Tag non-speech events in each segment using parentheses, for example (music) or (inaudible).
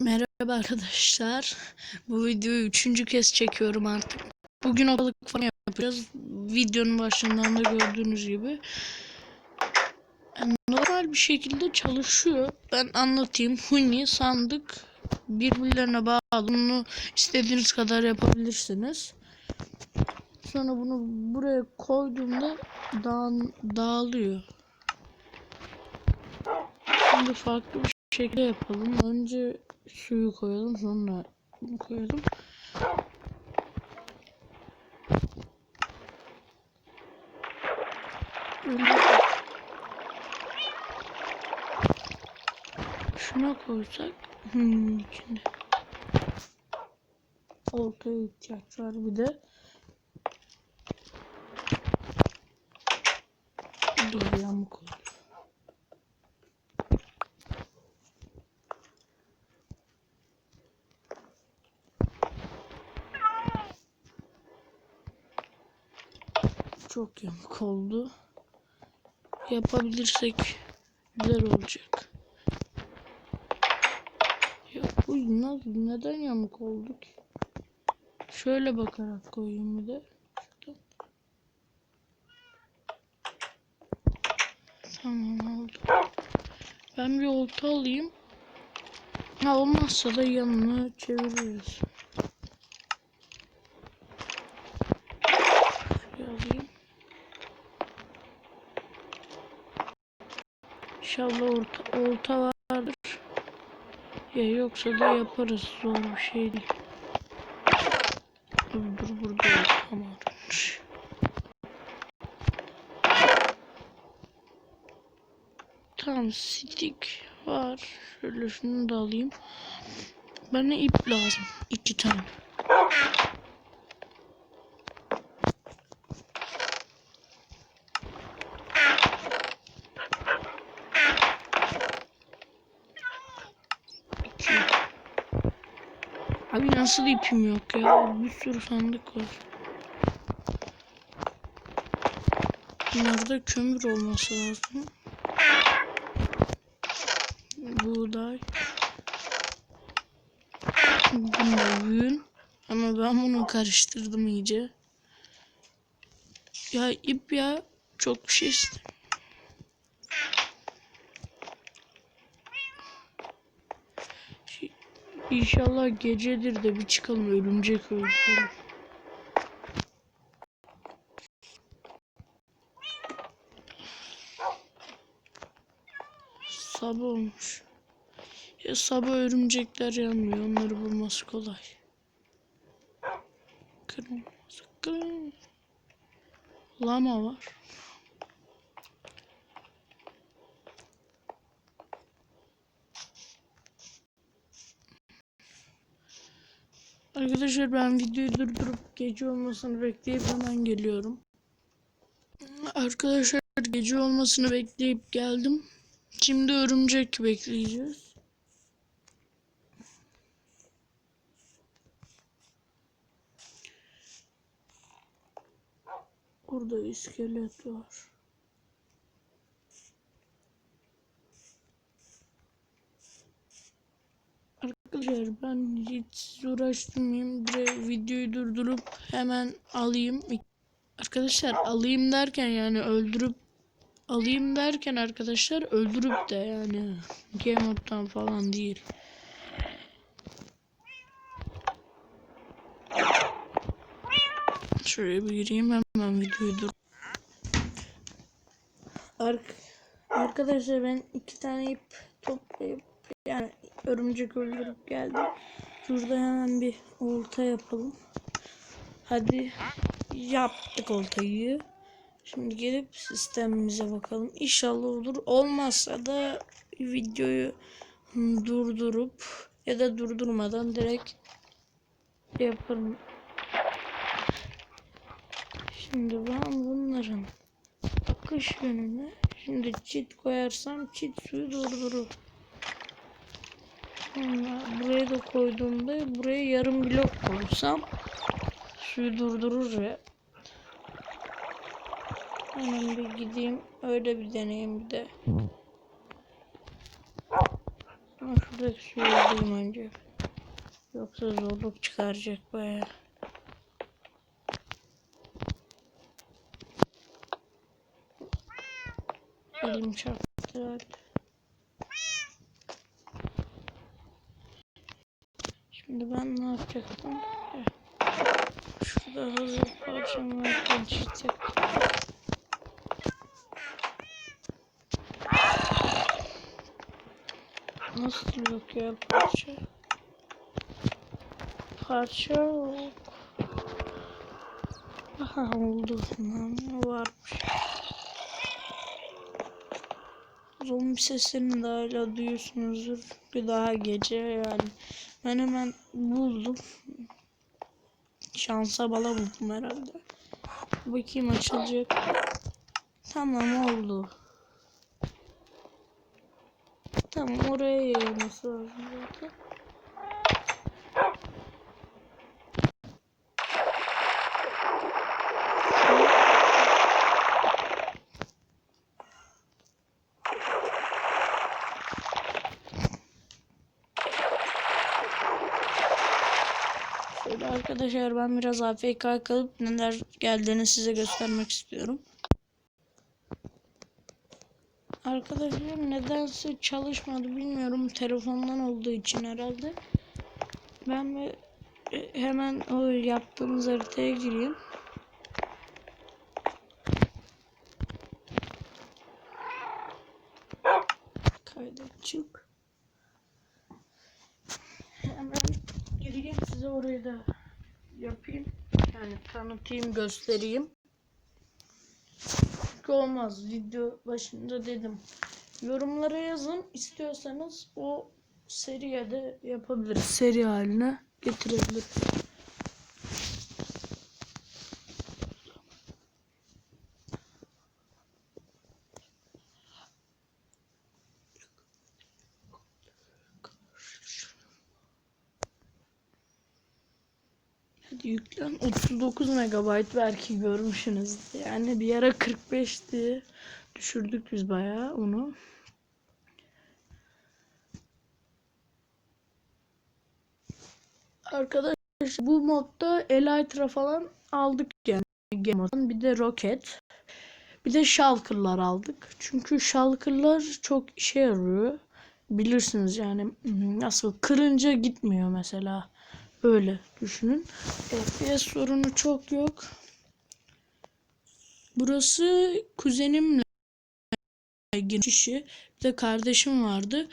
Merhaba arkadaşlar. Bu videoyu üçüncü kez çekiyorum artık. Bugün ortalık falan yapacağız. Videonun başından da gördüğünüz gibi. Yani normal bir şekilde çalışıyor. Ben anlatayım. Huni, sandık birbirlerine bağlı. Bunu istediğiniz kadar yapabilirsiniz. Sonra bunu buraya koyduğumda dağ, dağılıyor. Şimdi farklı bir şekilde yapalım. Önce suyu koyalım sonra bunu koyalım. Şuna koysak hmm, içinde oltaya ihtiyaç var bir de dur yamuk oldu. Çok yamuk oldu. Yapabilirsek güzel olacak. Ya bu nasıl, neden yamuk oldu ki? Şöyle bakarak koyayım bir de. Tamam oldu. Ben bir olta alayım. Ha olmazsa da yanını çeviririz. Şuraya alayım. İnşallah orta, olta vardır. Ya yoksa da yaparız. Zor bir şey değil. Dur dur burada varmış. Tamam stick var. Şöyle şunu da alayım. Bana ip lazım. iki tane. Nasıl ipim yok ya? Bir sürü sandık var. Bunlarda kömür olması lazım. Buğday. Bunlar yün. Ama ben bunu karıştırdım iyice. Ya ip ya çok bir şey istedim. Şey, İnşallah gecedir de bir çıkalım örümcek öldürür. Sabah olmuş. Ya sabah örümcekler yanmıyor. Onları bulması kolay. Kırmızı kırmızı. Lama var. Arkadaşlar ben videoyu durdurup gece olmasını bekleyip hemen geliyorum. Arkadaşlar gece olmasını bekleyip geldim. Şimdi örümcek bekleyeceğiz. Burada iskelet var. Arkadaşlar ben hiç uğraştırmayayım. Direkt videoyu durdurup hemen alayım. Arkadaşlar alayım derken yani öldürüp alayım derken arkadaşlar öldürüp de yani game mode'dan falan değil. Şuraya bir gireyim hemen videoyu dur. Ark arkadaşlar ben iki tane ip toplayıp yani örümcek öldürüp geldim. Şurada hemen bir olta yapalım. Hadi yaptık oltayı. Şimdi gelip sistemimize bakalım. İnşallah olur. Olmazsa da videoyu durdurup ya da durdurmadan direkt yaparım. Şimdi ben bunların akış yönüne şimdi çit koyarsam çit suyu durdurur. Buraya da koyduğumda buraya yarım blok koysam suyu durdurur ya. Hemen bir gideyim öyle bir deneyim bir de. Ama şuradaki suyu alayım önce. Yoksa zorluk çıkaracak baya. Elim çarptı. hadi. Şimdi ben ne yapacaktım? Şurada hazır parçam varken çiçek. Nasıl yok ya parça? Parça yok. Aha oldu. Varmış. Zombi seslerini de hala duyuyorsunuzdur. Bir daha gece yani. Ben hemen buldum. Şansa bala buldum herhalde. Bakayım açılacak. Tamam oldu. Tamam oraya yayılması lazım zaten. Şöyle arkadaşlar ben biraz AFK kalıp neler geldiğini size göstermek istiyorum. Arkadaşlar nedense çalışmadı bilmiyorum telefondan olduğu için herhalde. Ben e, hemen o yaptığımız haritaya gireyim. Kayda. Hemen gireyim size orayı da. Yani tanıtayım göstereyim. Çünkü olmaz. Video başında dedim. Yorumlara yazın. istiyorsanız o seriye de yapabiliriz. Seri haline getirebiliriz. Hadi yüklen 39 megabayt belki görmüşsünüz. Yani bir ara 45'ti. Düşürdük biz bayağı onu. Arkadaşlar bu modda Elytra falan aldık yani. Bir de Rocket. Bir de Shulker'lar aldık. Çünkü Shulker'lar çok işe yarıyor. Bilirsiniz yani nasıl kırınca gitmiyor mesela. Öyle düşünün. FPS sorunu çok yok. Burası kuzenimle girmiş işi. Bir de kardeşim vardı.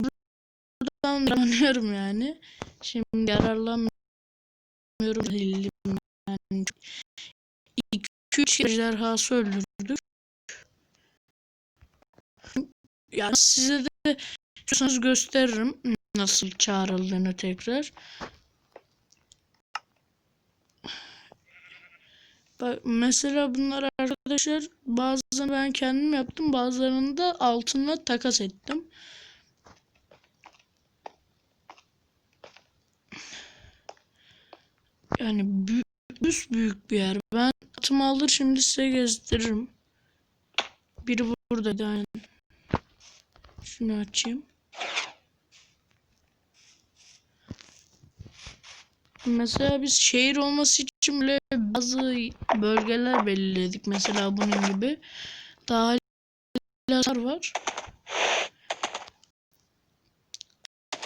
Buradan yararlanıyorum yani. Şimdi yararlanmıyorum. Yani. 2-3 ejderhası öldürdük. Yani size de istiyorsanız gösteririm nasıl çağrıldığını tekrar. Bak mesela bunlar arkadaşlar bazılarını ben kendim yaptım bazılarını da altınla takas ettim. Yani büyük, büyük bir yer. Ben atımı alır şimdi size gezdiririm. Biri burada yani. Şunu açayım. Mesela biz şehir olması için bile bazı bölgeler belirledik. Mesela bunun gibi. Daha hala var.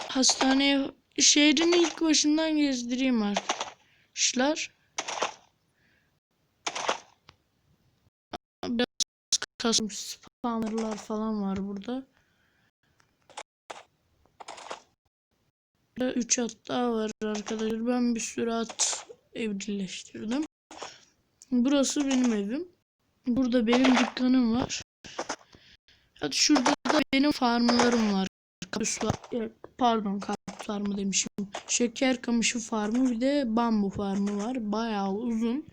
Hastaneye şehrin ilk başından gezdireyim arkadaşlar. Biraz kasım spawnerlar falan var burada. 3 at daha var arkadaşlar. Ben bir sürü at evcilleştirdim. Burası benim evim. Burada benim dükkanım var. Hadi şurada da benim farmlarım var. Kampüs var. Ya, Pardon kampüs farmı demişim. Şeker kamışı farmı bir de bambu farmı var. Bayağı uzun.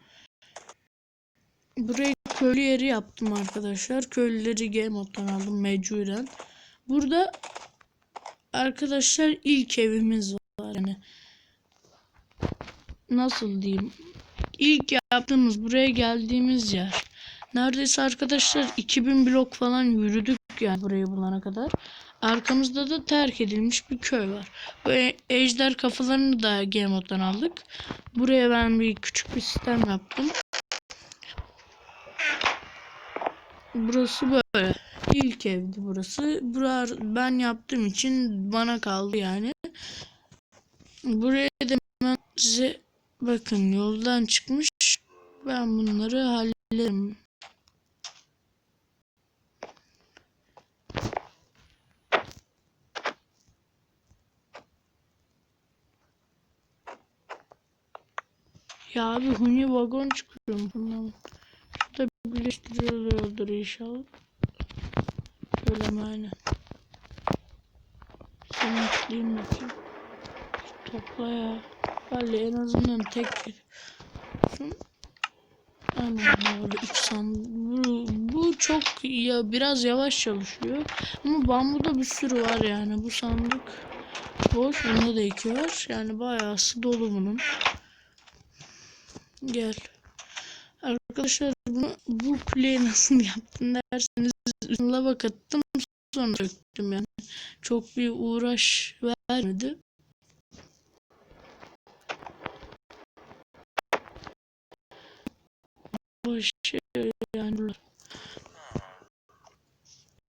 Buraya köylü yeri yaptım arkadaşlar. Köylüleri game moddan aldım mecburen. Burada arkadaşlar ilk evimiz var. Yani nasıl diyeyim? İlk yaptığımız buraya geldiğimiz yer. Neredeyse arkadaşlar 2000 blok falan yürüdük yani burayı bulana kadar. Arkamızda da terk edilmiş bir köy var. Bu e- ejder kafalarını da Game Mode'dan aldık. Buraya ben bir küçük bir sistem yaptım. Burası böyle. İlk evdi burası. Bura ben yaptığım için bana kaldı yani. Buraya da hemen size bakın yoldan çıkmış. Ben bunları hallederim. Ya abi huni vagon çıkıyor bundan. Şurada birleştiriyordur inşallah. Öyle mi aynen. Seni ekleyeyim bakayım. Topla ya. Hadi en azından tek Aynen doğru. Üç san. Bu, bu çok ya biraz yavaş çalışıyor. Ama bambuda bir sürü var yani. Bu sandık boş. Bunda da iki var. Yani bayağı dolu bunun. Gel. Arkadaşlar bunu bu kuleyi nasıl (laughs) yaptın derseniz üstüne bak attım sonra döktüm yani. Çok bir uğraş vermedi. Boş yani.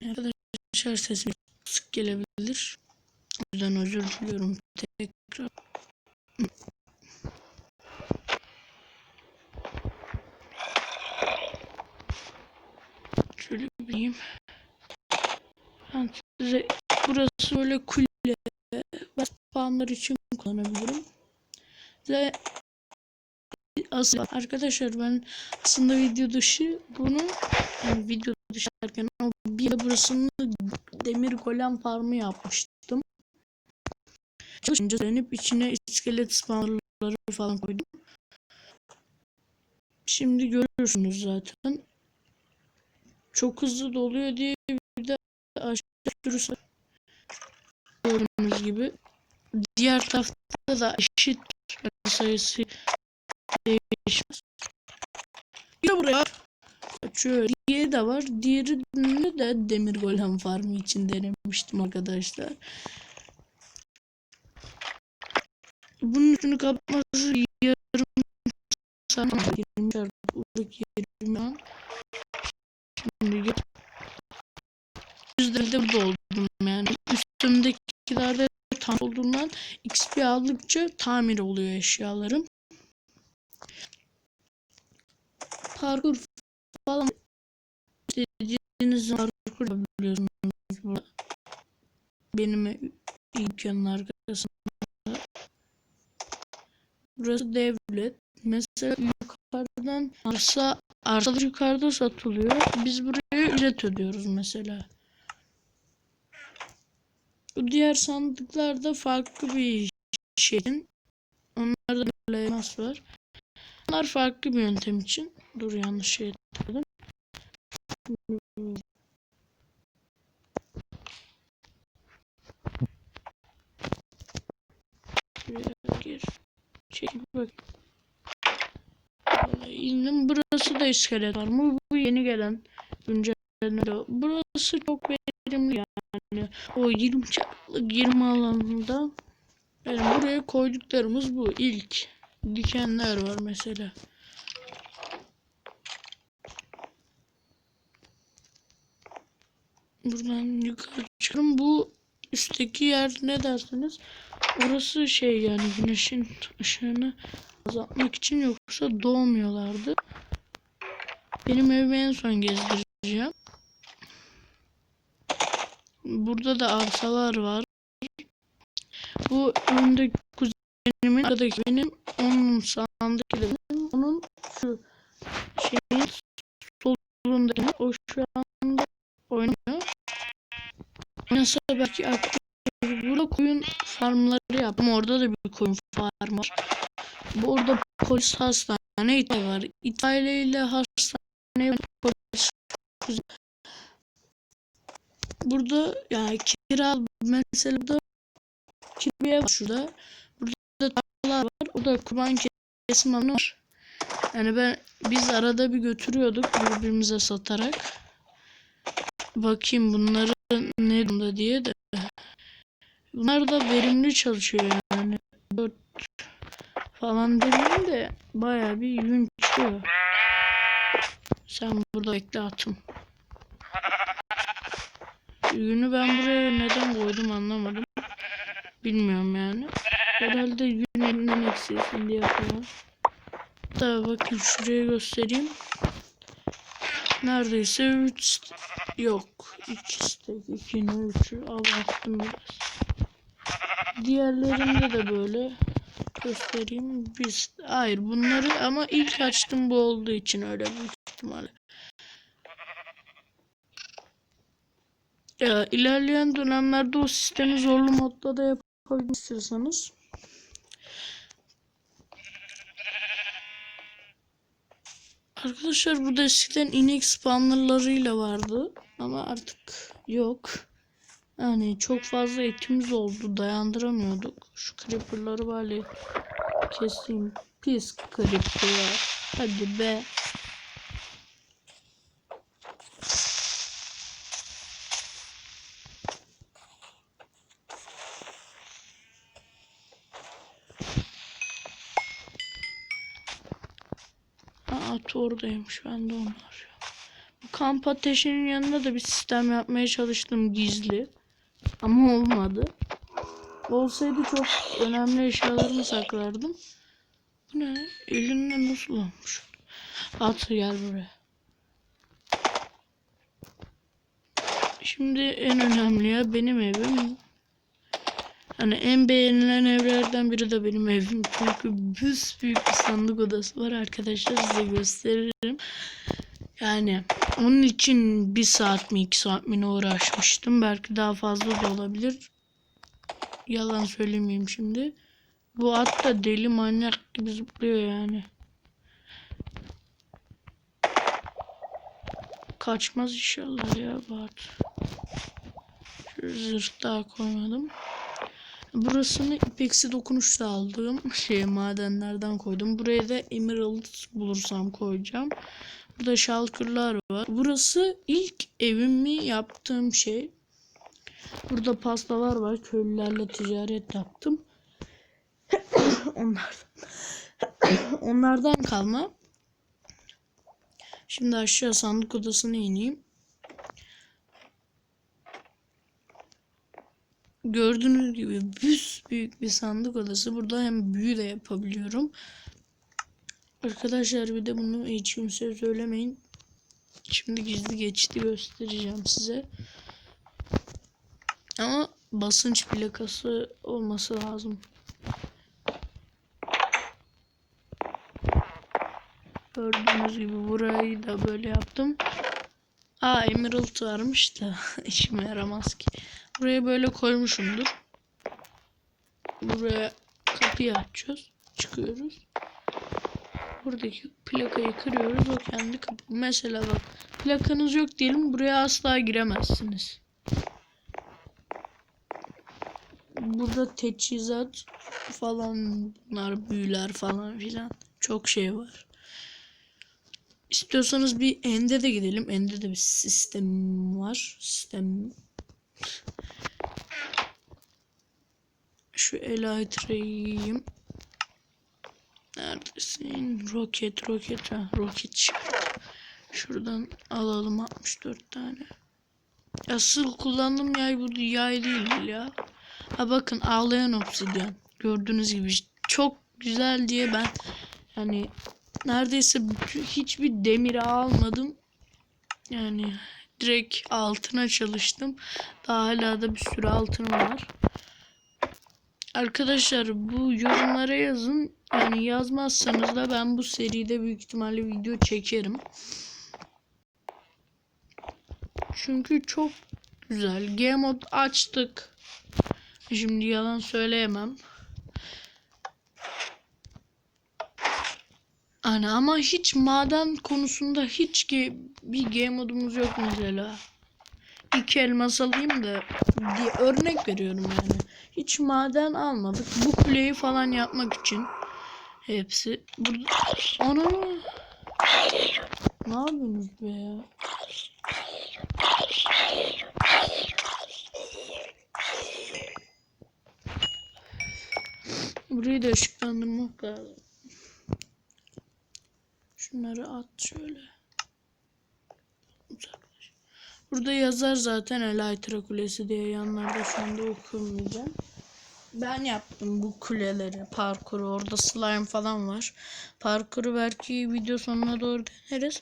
Arkadaşlar sesim sık gelebilir. O yüzden özür diliyorum tekrar. Şöyle bileyim. Ben size burası böyle kule. Ben spawnlar için kullanabilirim. Ve asıl arkadaşlar ben aslında video dışı bunu yani video dışı derken o bir de burasını demir golem farmı yapmıştım. Çalışınca dönüp içine iskelet spawnları falan koydum. Şimdi görürsünüz zaten çok hızlı doluyor diye bir de sürüsü gördüğünüz gibi diğer tarafta da eşit sayısı değişmez. De buraya kaçıyor. Diğeri de var. Diğerini de demir golem farmı için denemiştim arkadaşlar. Bunun üstünü kapatması yarım saat 20 çarpı 20 an. Şimdi gel. Yüzde burada oldum yani. Üstümdekilerde tam olduğundan XP aldıkça tamir oluyor eşyalarım. Parkur falan istediğiniz parkur yapabiliyorsunuz burada. Benim dükkanın arkasında. Burası devlet. Mesela yukarıdan arsa arsalar yukarıda satılıyor. Biz buraya ücret ödüyoruz mesela. Diğer sandıklarda farklı bir şeyin. Onlarda böyle var. Bunlar farklı bir yöntem için. Dur yanlış şey dedim. Şuraya gir. Çekil bak. İndim. Burası da iskelet var. Bu, bu yeni gelen güncelleme. Burası çok verimli yani. O 20 çarpılık 20 alanında. Yani buraya koyduklarımız bu. ilk dikenler var mesela. Buradan yukarı çıkıyorum. Bu üstteki yer ne dersiniz? Orası şey yani güneşin ışığını azaltmak için yoksa doğmuyorlardı. Benim evimi en son gezdireceğim. Burada da arsalar var. Bu önde kuzenimin arkadaki benim onun sağındaki benim onun şu şeyin solundaki o şu anda oynuyor. Oynasa belki aktif burada koyun farmları yaptım. Orada da bir koyun farm var. Bu orada polis hastane itfaiye var. İtfaiye ile hastane polis Burada yani kira mesela da kiraya var şurada. Tarlalar var. Orada kurban kesim var. Yani ben biz arada bir götürüyorduk birbirimize satarak. bakayım bunları ne durumda diye de. Bunlar da verimli çalışıyor yani. 4 falan demeyeyim de baya bir yün çıkıyor. Sen burada bekle atım. Yünü ben buraya neden koydum anlamadım. Bilmiyorum yani. Herhalde yün elinden eksilsin diye falan. Da bakın şuraya göstereyim. Neredeyse 3 yok. 2 stek 2'nin 3'ü abarttım biraz. Diğerlerinde de böyle göstereyim. Biz hayır bunları ama ilk açtım bu olduğu için öyle büyük ihtimalle. Ya, ilerleyen dönemlerde o sistemi zorlu modda da yapabilirsiniz istiyorsanız. Arkadaşlar burada eskiden inek spawnerlarıyla vardı ama artık yok. Yani çok fazla etimiz oldu dayandıramıyorduk. Şu creeper'ları bari keseyim. Pis creeper. Hadi be. At oradaymış. Ben de onu arıyorum. Bu kamp ateşinin yanında da bir sistem yapmaya çalıştım gizli. Ama olmadı. Olsaydı çok önemli eşyalarımı saklardım. Bu ne? Elinde nasıl olmuş? At gel buraya. Şimdi en önemli ya benim evim. Hani en beğenilen evlerden biri de benim evim. Çünkü büyük bir sandık odası var arkadaşlar size gösteririm. Yani onun için bir saat mi iki saat mi uğraşmıştım. Belki daha fazla da olabilir. Yalan söylemeyeyim şimdi. Bu at da deli manyak gibi zıplıyor yani. Kaçmaz inşallah ya bu at. Şu zırh daha koymadım. Burasını ipeksi dokunuşla aldığım şey madenlerden koydum. Buraya da emerald bulursam koyacağım. Burada şalkırlar var. Burası ilk evimi yaptığım şey. Burada pastalar var. Köylülerle ticaret yaptım. (coughs) Onlar (coughs) onlardan kalma. Şimdi aşağı sandık odasına ineyim. Gördüğünüz gibi büs büyük bir sandık odası. Burada hem büyü de yapabiliyorum. Arkadaşlar bir de bunu hiç kimseye söylemeyin. Şimdi gizli geçti göstereceğim size. Ama basınç plakası olması lazım. Gördüğünüz gibi burayı da böyle yaptım. Aa emerald varmış da (laughs) işime yaramaz ki. Buraya böyle koymuşumdur. Buraya kapıyı açıyoruz. Çıkıyoruz. Buradaki plakayı kırıyoruz. O kendi kapı. Mesela bak plakanız yok diyelim. Buraya asla giremezsiniz. Burada teçhizat falan bunlar büyüler falan filan. Çok şey var. İstiyorsanız bir Ende de gidelim. Ende de bir sistem var. Sistem şu elytra'yı Neredesin? Roket, roket. Ha, roket çıktı. Şuradan alalım 64 tane. Asıl kullandığım yay bu yay değil ya. Ha bakın ağlayan obsidyen. Gördüğünüz gibi çok güzel diye ben yani neredeyse hiçbir demiri almadım. Yani direkt altına çalıştım. Daha hala da bir sürü altın var. Arkadaşlar bu yorumlara yazın. Yani yazmazsanız da ben bu seride büyük ihtimalle video çekerim. Çünkü çok güzel. Game mode açtık. Şimdi yalan söyleyemem. Yani ama hiç maden konusunda hiç ki bir game modumuz yok mesela. İki elmas alayım da diye örnek veriyorum yani. Hiç maden almadık. Bu kuleyi falan yapmak için. Hepsi. Burada... Ana Ne yapıyorsunuz be ya? Burayı da ışıklandırmak lazım. Şunları at şöyle. Uzaklaş. Burada yazar zaten Elytra Kulesi diye yanlarda şu anda okumayacağım. Ben yaptım bu kuleleri, parkuru. Orada slime falan var. Parkuru belki video sonuna doğru deneriz.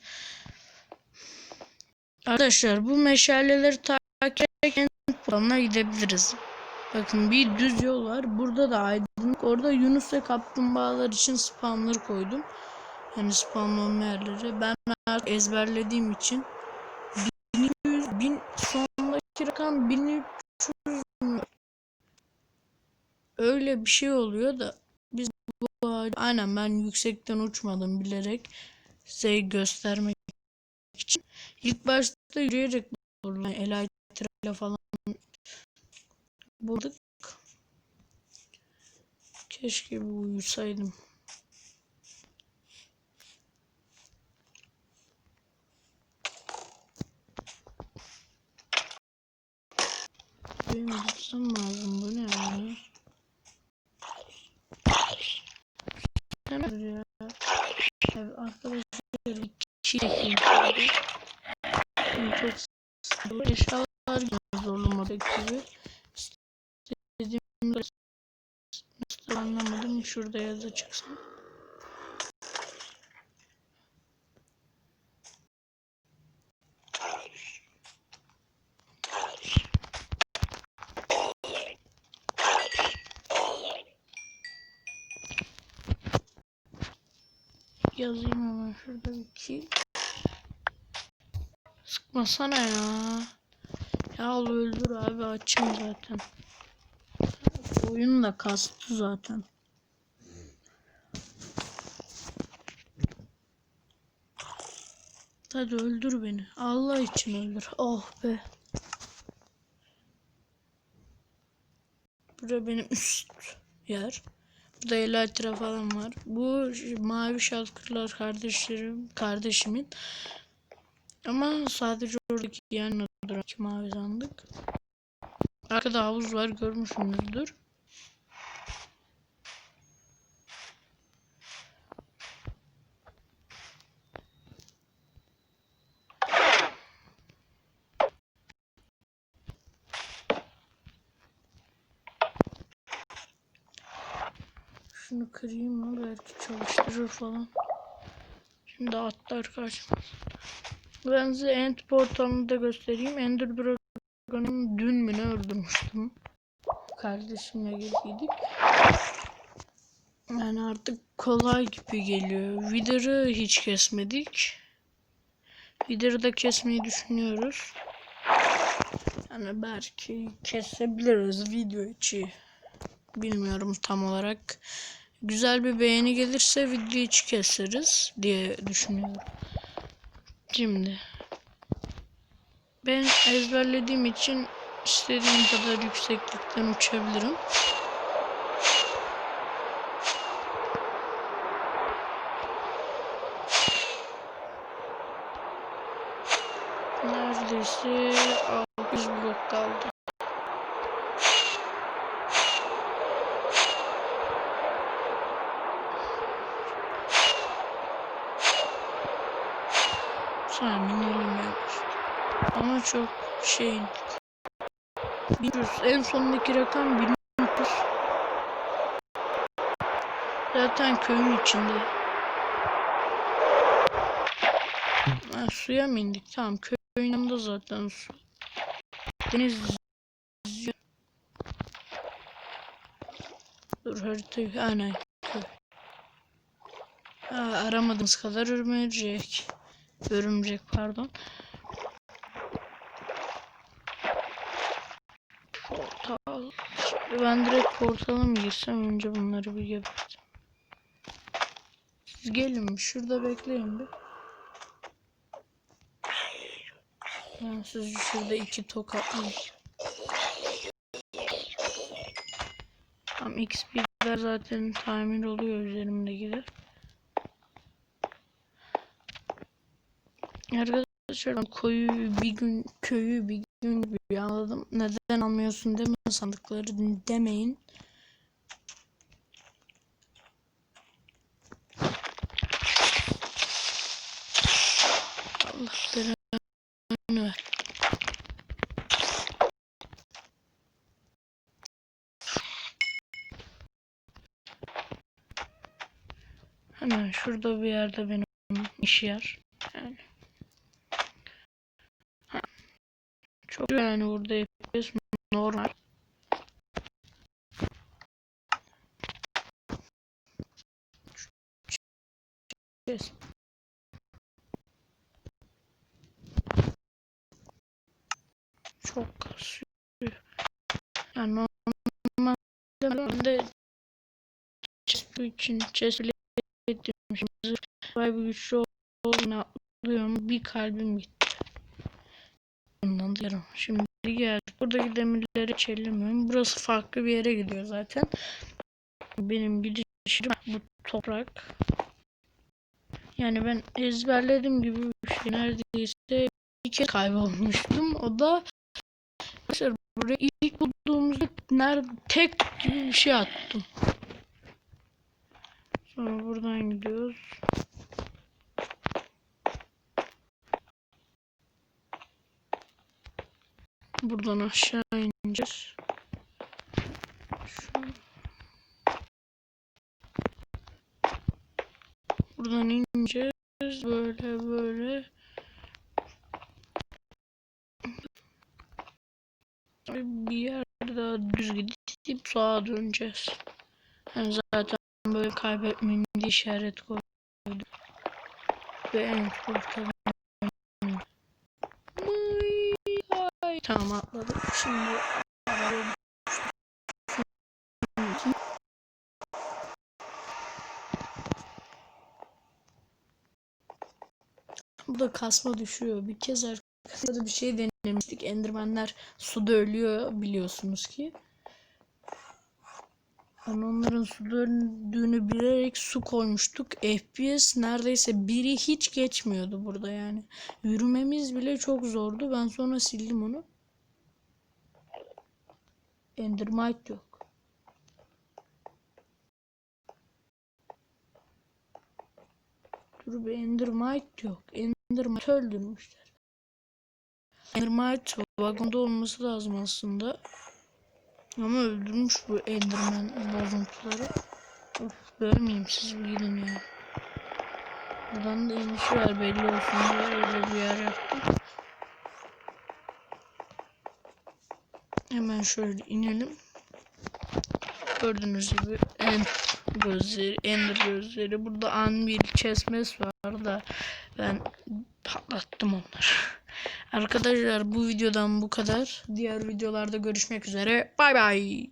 Arkadaşlar bu meşaleleri takip ederken puanına gidebiliriz. Bakın bir düz yol var. Burada da aydınlık. Orada Yunus ve kaplumbağalar için spamları koydum. Yani spam yerleri. Ben artık ezberlediğim için 1100 bin sondaki rakam 1300 öyle bir şey oluyor da biz bu aynen ben yüksekten uçmadım bilerek size göstermek için. İlk başta yürüyerek yani el ile falan bulduk. Keşke bir uyusaydım. Benim gitsem lazım bu ne yani? Ne ya? Evet arkadaşlar iki çekeyim şimdi. Çok sıkıntı. Eşyalar gibi zorlamadık gibi. İstediğim nasıl anlamadım. Şurada yazı çıksın. Yazayım hemen şurada bir şey. Sıkmasana ya. Ya öldür abi açım zaten. Oyun da kastı zaten. Hadi öldür beni. Allah için öldür. Oh be. Bura benim üst yer. Burada Elytra falan var. Bu mavi şalkırlar kardeşlerim, kardeşimin. Ama sadece oradaki yan duran mavi sandık. Arkada havuz var görmüşsünüzdür. Şunu kırayım mı? Belki çalıştırır falan. Şimdi atlar kaçmaz. Ben size end portalını da göstereyim. Ender Dragon'u dün mü ne öldürmüştüm. Kardeşimle girdiydik. Yani artık kolay gibi geliyor. Wither'ı hiç kesmedik. Wither'ı da kesmeyi düşünüyoruz. Yani belki kesebiliriz video içi. Bilmiyorum tam olarak. Güzel bir beğeni gelirse video içi keseriz diye düşünüyorum. Şimdi ben ezberlediğim için istediğim kadar yükseklikten uçabilirim. Neredeyse 600 blok kaldı. Tahmin edemiyoruz. Ama çok şey 1300 en sondaki rakam 1300 zaten köyün içinde. Ha, suya mı indik? Tamam köyün yanında zaten su. Deniz dur haritayı aynen köy aramadığımız kadar örümcek örümcek pardon Portal. Şimdi ben direkt portala mı girsem önce bunları bir geberteyim. Siz gelin şurada bekleyin bir. Ben sizi şurada iki tokatlayayım. Tam XP'ler zaten tamir oluyor üzerimde Arkadaşlar ben koyu bir gün köyü bir gün rüyaladım. Neden almıyorsun demeyin sandıkları demeyin. Allah belanı ver. Hemen şurada bir yerde benim iş yer. Yani. Çok yani burada yapıyoruz. Normal. Yes. Çok. Yani normalde bu için bile ettim. Şimdi vay bir güçlü olduğunu atlıyorum. Bir kalbim gitti. Ondan diyorum. Şimdi geldik. Buradaki demirleri çellemiyorum. Burası farklı bir yere gidiyor zaten. Benim gidişim bu toprak. Yani ben ezberlediğim gibi bir şey neredeyse kez kaybolmuştum. O da Arkadaşlar buraya ilk bulduğumuzda nerede tek gibi bir şey attım. Sonra buradan gidiyoruz. Buradan aşağı ineceğiz. Şu- Buradan ineceğiz. Böyle böyle. Bir yer daha düz gidip sağa döneceğiz. Yani zaten böyle kaybetmeyin diye işaret koydum. Ve en kurtarım. Tamam atladık. Şimdi Bu da kasma düşüyor. Bir kez arkadaşlar bir şey denemiştik. Endermenler suda ölüyor biliyorsunuz ki. Ben onların suda öldüğünü bilerek su koymuştuk. FPS neredeyse biri hiç geçmiyordu burada yani. Yürümemiz bile çok zordu. Ben sonra sildim onu. Endermite yok. Dur bir Endermite yok. Endermite öldürmüşler. Endermite vagonda olması lazım aslında. Ama öldürmüş bu Enderman bozuntuları. Of bölmeyeyim siz bir gidin ya. Buradan da inişi var belli olsun diye öyle bir yer yaptım. Hemen şöyle inelim. Gördüğünüz gibi en gözleri, ender gözleri. Burada anvil, chestmes var da ben patlattım onları. Arkadaşlar bu videodan bu kadar. Diğer videolarda görüşmek üzere. Bay bay.